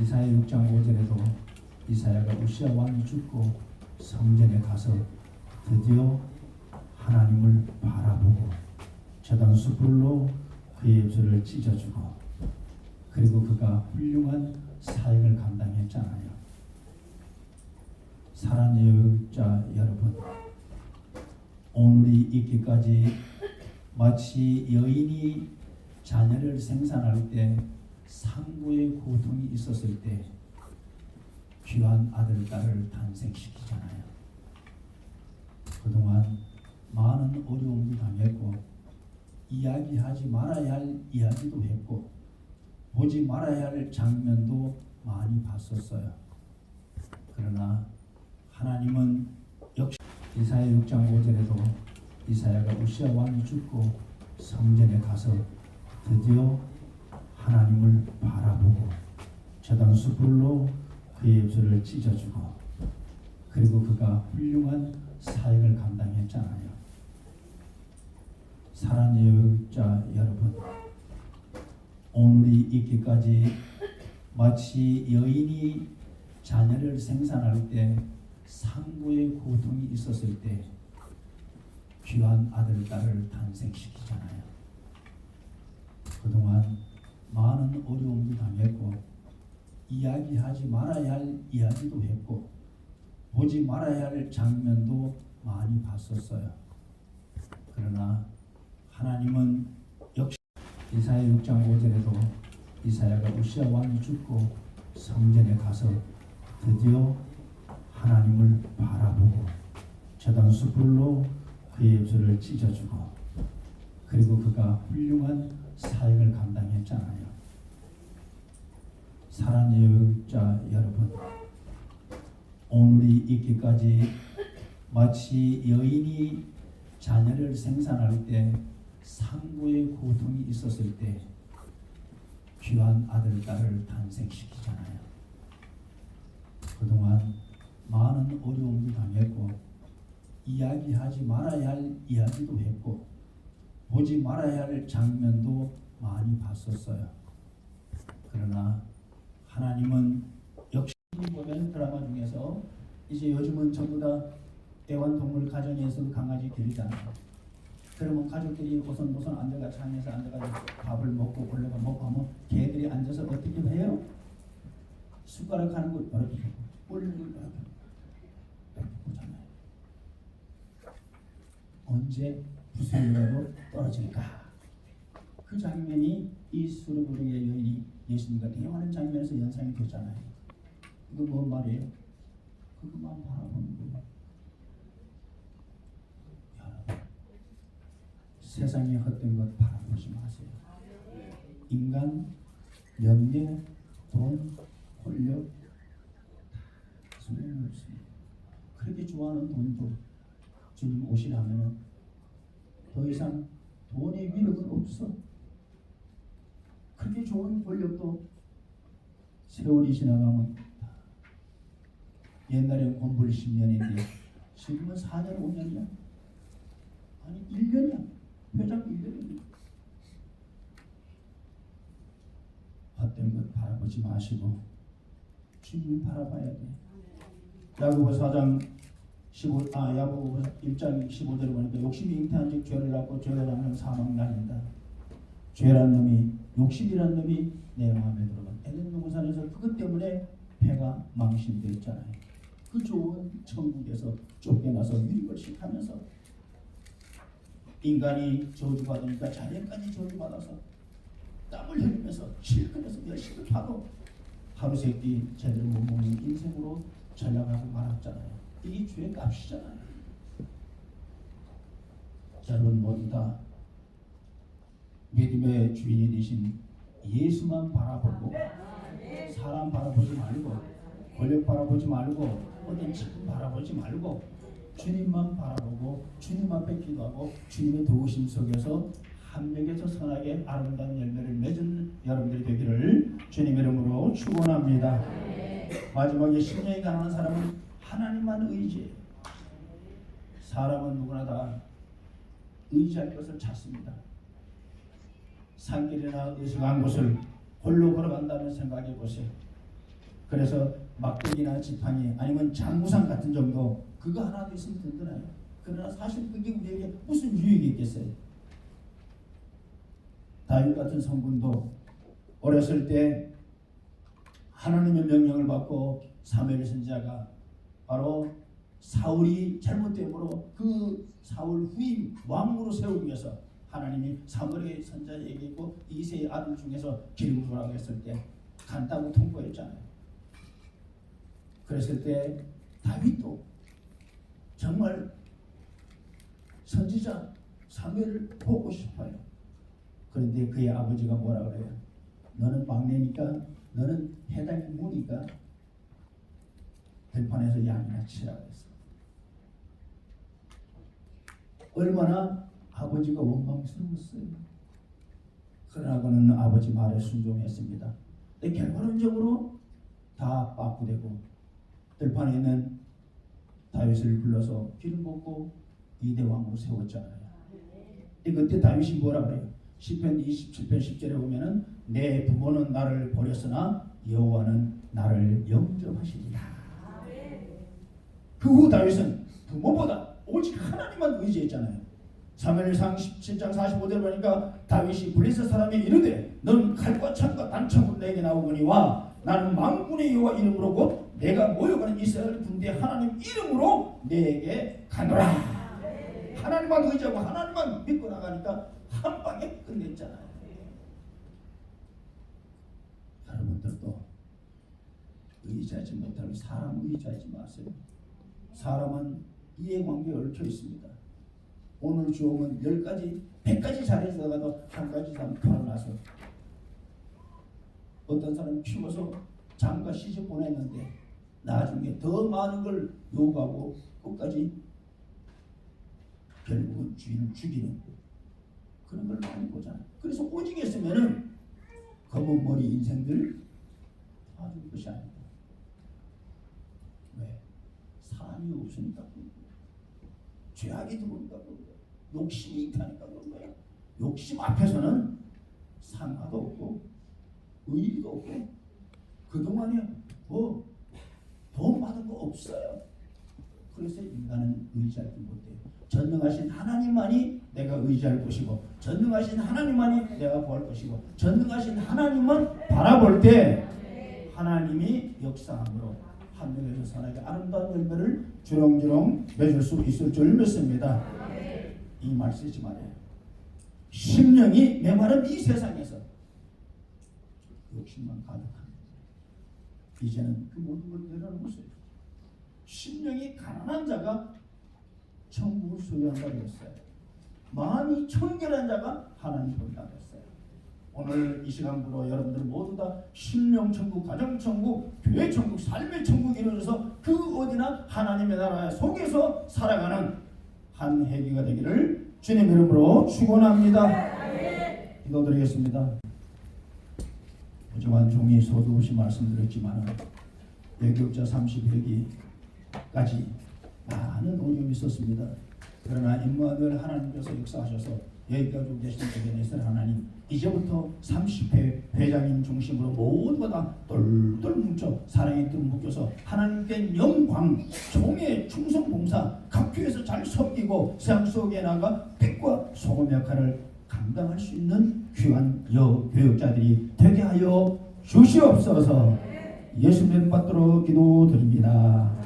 이사야 6장 5절에도 이사야가 우시아 왕이 죽고 성전에 가서 드디어 하나님을 바라보고 저단 숯불로 그의 입술을 찢어주고 그리고 그가 훌륭한 사역을 감당했잖아요. 사랑의 여자 여러분, 오늘이 있기까지 마치 여인이 자녀를 생산할 때 상부의 고통이 있었을 때 귀한 아들 딸을 탄생시키잖아요. 그동안 많은 어려움도 당했고 이야기하지 말아야 할 이야기도 했고 보지 말아야 할 장면도 많이 봤었어요. 그러나 하나님은 역시 이사야 6장 5절에도 이사야가 우시아 왕이 죽고 성전에 가서 드디어 하나님을 바라보고 저단 숯불로 그의 입술을 찢어주고 그리고 그가 훌륭한 사역을 감당했잖아요. 사랑의 여자 여러분, 오늘이 있기까지 마치 여인이 자녀를 생산할 때 상부의 고통이 있었을 때 귀한 아들 딸을 탄생시키잖아요. 그동안 많은 어려움도 당했고 이야기하지 말아야 할 이야기도 했고 보지 말아야 할 장면도 많이 봤었어요. 그러나 하나님은 역시 이사야 6장 5절에도 이사야가 우시아 왕이 죽고 성전에 가서 드디어 하나님을 바라보고 저단 숯불로 그의 입술을 찢어주고 그리고 그가 훌륭한 사역을 감당했잖아요. 사랑의 여자 여러분, 오늘이 있기까지 마치 여인이 자녀를 생산할 때 상부의 고통이 있었을 때 귀한 아들 딸을 탄생시키잖아요. 그동안 많은 어려움도 당했고 이야기하지 말아야 할 이야기도 했고 보지 말아야 할 장면도 많이 봤었어요. 그러나 하나님은 역시 보면 드라마 중에서 이제 요즘은 전부 다 애완동물 가정에서 강아지 기르잖아요. 그러면 가족들이 고선고선 앉아가 창에서 앉아가지고 밥을 먹고 올라가 먹고 하면 개들이 앉아서 어떻게 해요? 숟가락 하는 거 이렇게 뿔을 이렇게 보잖아요. 언제 무슨 일로 떨어질까? 그 장면이 이 수르부르의 여인이 예수님과 대화하는 장면에서 연상이 됐잖아요. 이거 뭔 말이에요? 그것만 바라보는 거예요. 여러분, 세상의 헛된 것 바라보지 마세요. 인간, 연계, 돈, 권력 소용없습니다. 그렇게 좋아하는 돈도 주님 오시라면 더 이상 돈의 위력은 없어. 그렇게 좋은 권력도 세월이 지나가면 옛날엔 공부를 10년인데 지금은 4년, 5년이야. 아니 1년이야. 회장 1년이야. 헛된 것 바라보지 마시고 주님 바라봐야 돼. 야고보 4장 15, 아 야고보 1장 15절에 보니까 욕심이 잉태한 즉 죄를 낳고 죄를 낳는 사망 날린다. 죄란 놈이 욕심이란 놈이 내 마음에 들어가. 에덴 동산에서 그것 때문에 배가 망신되었잖아요. 그 좋은 천국에서 쫓겨나서 유리벌식 하면서 인간이 저주받으니까 자연까지 저주받아서 땀을 흘리면서 실컷해서 열심히 파도 하루 세끼 제대로 못 먹는 인생으로 전락하고 말았잖아요. 이게 죄의 값이잖아요. 여러분 모두 다 믿음의 주인이 되신 예수만 바라보고 사람 바라보지 말고 권력 바라보지 말고 어떤 참 바라보지 말고 주님만 바라보고 주님 앞에 기도하고 주님의 도우심 속에서 함령에서 선하게 아름다운 열매를 맺은 여러분들이 되기를 주님 이름으로 축원합니다. 마지막에 심령이 가난한 사람은 하나님만 의지해요. 사람은 누구나 다 의지할 것을 찾습니다. 산길이나 의식한 곳을 홀로 걸어간다면 생각해 보세요. 그래서 막대기나 지팡이 아니면 장구상 같은 정도 그거 하나도 있으면 든든해요. 그러나 사실 그게 우리에게 무슨 유익이 있겠어요? 다윗 같은 성분도 어렸을 때 하나님의 명령을 받고 사무엘 선지자가 바로 사울이 잘못됨으로 그 사울 후임 왕으로 세우기 위해서 하나님이 사무엘 선지자에게 있고 이세의 아들 중에서 기름을 주라고 했을 때 간다고 통보했잖아요. 그랬을 때 다윗도 정말 선지자 사무엘을 보고 싶어요. 그런데 그의 아버지가 뭐라 그래요? 너는 막내니까 너는 해당이 무니까 들판에서 양이나 치라고 했어. 얼마나 아버지가 원망스러웠어요. 그러나 그는 아버지 말에 순종했습니다. 근데 결과론적으로 다 빠꾸되고 들판에 있는 다윗을 불러서 기름 붓고 이대 왕으로 세웠잖아요. 근데 그때 다윗이 뭐라 그래요? 시편 27편 10절에 보면은 내 부모는 나를 버렸으나 여호와는 나를 영접하시리라. 그 후 다윗은 부모보다 오직 하나님만 의지했잖아요. 사무엘상 17장 45절 보니까 다윗이 블레셋 사람이 이르되 넌 칼과 창과 단창으로 내게 나오거니와 나는 망군의 여호와 이름으로 곧 내가 모여가는 이스라엘 군대 하나님 이름으로 내게 가노라. 하나님만 의지하고 하나님만 믿고 나가니까 한 방에 끝냈잖아요. 여러분들도 의지하지 못하고 사람 의지하지 마세요. 사람은 이해관계에 얽혀 있습니다. 오늘 주옥은 열 가지, 백 가지 잘해서가도 한 가지 사람 결혼나서 어떤 사람 키워서 장가 시집 보냈는데 나중에 더 많은 걸 요구하고 끝까지 결국은 주인을 죽이는 그런 걸 많이 보잖아요. 그래서 오직 했으면은 검은 머리 인생들 도와줄 것이 아니다. 왜? 사람이 없으니까. 죄악이 들어오니까 그런 거야. 욕심이 있다니까 그런 거야. 욕심 앞에서는 상화도 없고 의리도 없고 그동안에 뭐돈 받은 거 없어요. 그래서 인간은 의지하지 못해요. 전능하신 하나님만이 내가 의지할 것이고 전능하신 하나님만이 내가 구할 것이고 전능하신 하나님만 바라볼 때 하나님이 역사함으로 한 명에서 사람에게 아름다운 열매를 주렁주렁 맺을 수 있을 줄 믿습니다. 이 말 쓰지 말아요. 심령이 메마른 이 세상에서 욕심만 가득합니다. 이제는 그 모든 걸 내려놓으세요. 심령이 가난한 자가 천국을 소유한다고 했어요. 마음이 청결한 자가 하나님 본다고 했어요. 오늘 이 시간부로 여러분들 모두 다 심령 천국, 가정 천국, 교회 천국, 삶의 천국 이루어져서 그 어디나 하나님의 나라 속에서 살아가는 한 해기가 되기를 주님 이름으로 축원합니다. 기도드리겠습니다. 부족한 종이 없이 말씀드렸지만 예교자 30회기까지 많은 어려움이 있었습니다. 그러나 임마누엘 하나님께서 역사하셔서 여기까지 오게 되신 대변에서 하나님 이제부터 30회 회장님 중심으로 모두가 다 똘똘 뭉쳐 사랑의 뜻 묶여서 하나님께 영광 종의 충성 봉사 각 교회에서 잘 섬기고 세상 속에 나가 빛과 소금 역할을 감당할 수 있는 귀한 여 교육자들이 되게 하여 주시옵소서 예수님 받도록 기도드립니다.